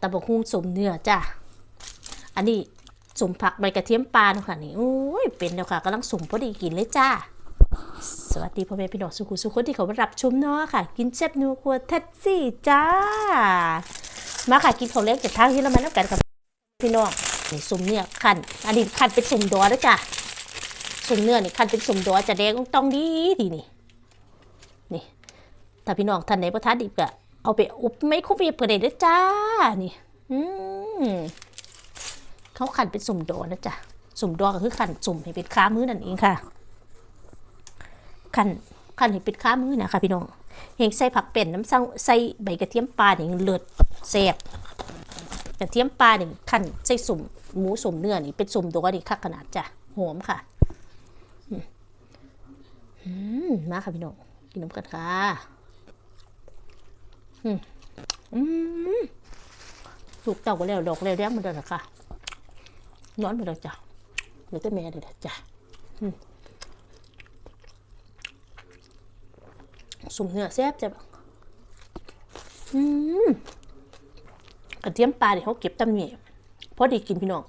ตะบกฮุงสมเนื้อจ้ะ อันนี้สมผักใบกระเทียมปลาเนาะค่ะนี่โอ้ยเป็นแล้วค่ะกำลังสมพอดีกินเลยจ้า สวัสดีพ่อแม่พี่น้องสุขุสุขคนที่เขามารับชมเนาะค่ะ กินแซ่บนัวครัวแท็ซี่จ้า มาค่ะกินข้าวเล็กจากทางที่เรามาแล้วกันกับพี่น้องนี่สมเนี่ยขันอันนี้ขันเป็นสมดอแล้วจ้ะสมเนื้อนี่ขันเป็นสมดอจะแดงต้องดีดีนี่นี่ถ้าพี่น้องท่านไหนประทานดิบก็ เอาไปอุบไม่คุบเวียบก็ได้เด้อจ้า นี่ อืมเขาขันเป็นสุ่มดอนะจ๊ะ สุ่มดอก็คือขันสุ่มให้เป็นค้ามือนั่นเองค่ะ ขันขันให้เป็นค้ามือนะค่ะพี่น้องเฮงใส่ผักเป็นน้ำเศร้าใส่ใบกระเทียมปลานี่เลือดแซ่บกระเทียมปลานี่ขันใส่สุ่มหมูสุ่มเนื้อนี่เป็นสุ่มดอนี่คักขนาดจ้ะหอมค่ะอืมอืมมาค่ะพี่น้องกินน้ำกันค่ะ อืมลูกเต่าก็แล้วดอกแล้วแรงมันเดินะค่ะนอนไปแล้วจ้ะเดี๋ยวแต่แม่เดี๋ยวจ้ะสุ่มเนื้อแซ่บจ้ะอืมกระเทียมปลาเดี๋ยวเขาเก็บตำหนิพอดีกินพี่น้อง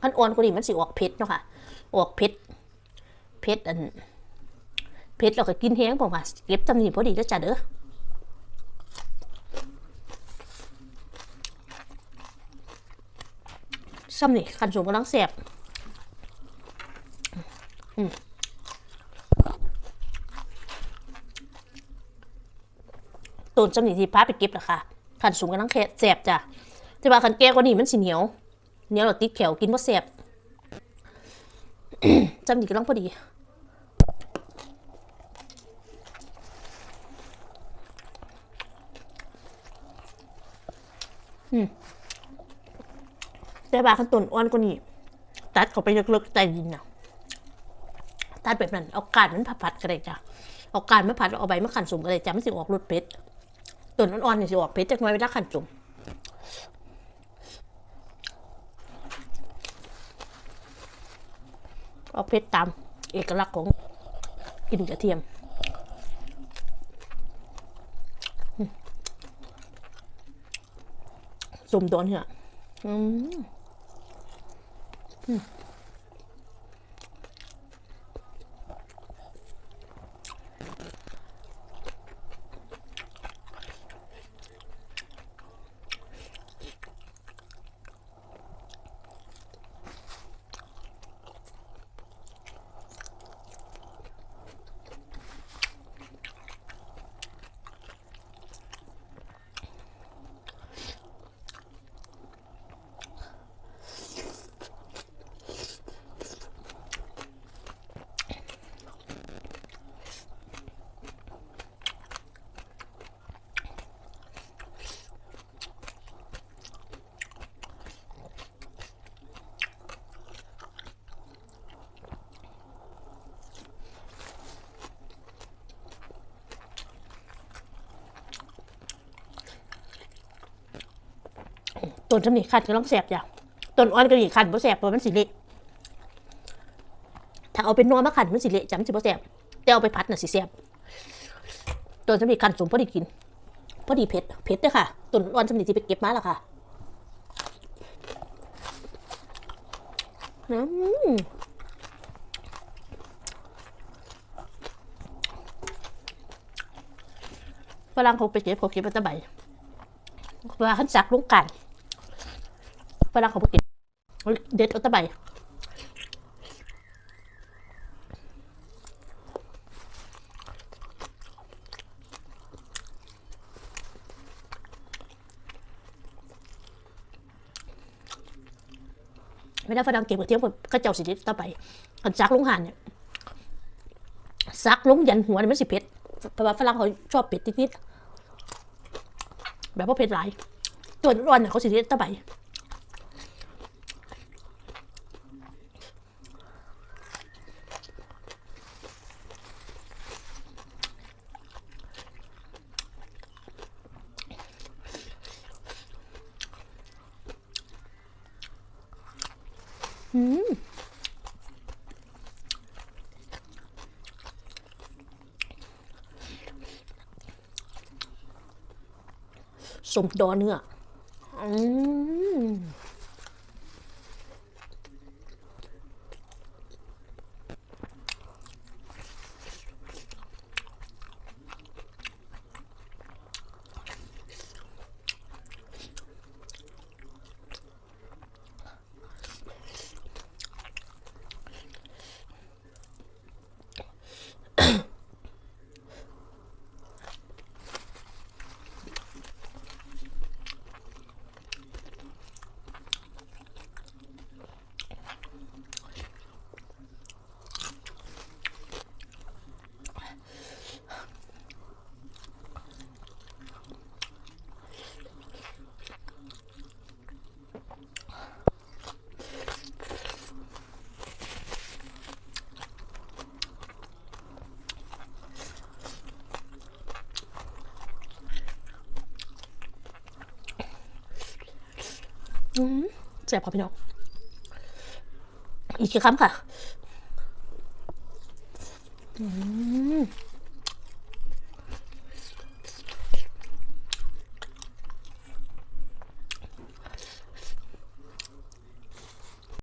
ขั้นอ่อนกว่านี้มันสิออกเผ็ดเนาะค่ะ ออกเผ็ดเผ็ดอันเผ็ดเราก็กินแห้งผมค่ะเก็บตำหนิพอดีแล้วจ้ะเด้อ ซ้ำนี่ขันสูงกำลังแสบอืมต้นซ้ำนี่ที่พาไปเก็บล่ะค่ะขันสูงกำลังแค่แสบจ้ะแต่ว่าขันแก้กว่านี้มันสีเหนียวเหนียวเราติดแขวกินว่าแสบซ้ำนี่กำลังพอดีอืม แต่ว่าขันต้นอ่อนกว่านี้ตัดเขาไปลึกๆใต้ดินนะตัดแบบนั้นเอากาดมันผัดๆก็ได้จ้ะเอากาดมาผัดเอาใบมะขันสุ่มก็ได้จ้ะมันสิออกรสเผ็ดต้นอ่อนๆนี่สิออกเผ็ดจักหน่อยเวลาขันสุ่มเอาเผ็ดตามเอกลักษณ์ของกลิ่นกระเทียมอืมสุ่มโดนเหรออืม Hmm. ต้นสำนีขัดก็ต้องแสบจ้ะต้นอ่อนก็ดีขัดบ่แสบเพราะมันสิเละถ้าเอาเป็นนัวมาขัดมันสิเละจำสิบ่แสบแต่เอาไปพัดน่ะสิแสบต้นสำนีขัดสมพอดีกินพอดีเผ็ดเผ็ดเด้อค่ะต้นอ่อนสำนีที่ไปเก็บมาแล้วค่ะอืมฝรั่งเขาไปเก็บเขาเก็บมาตะใบว่าขันจักลุงกัน ฝรั่งเขาไปเก็บเด็ดเอาตะใบไม่ได้ฝรั่งเก็บกระเทียมก็เจ้าสิเด็ดต่อไปขันจักลุงหันเนี่ยซักลุงยันหัวเนี่ยมันสิเผ็ดเพราะว่าฝรั่งเขาชอบเผ็ดนิดๆแบบว่าเผ็ดหลายตัวร้อนเนี่ยเขาสิเด็ดต่อไป สมดอเนื้ออืม แซ่บค่ะพี่น้อง อีกกี่คำค่ะ อืม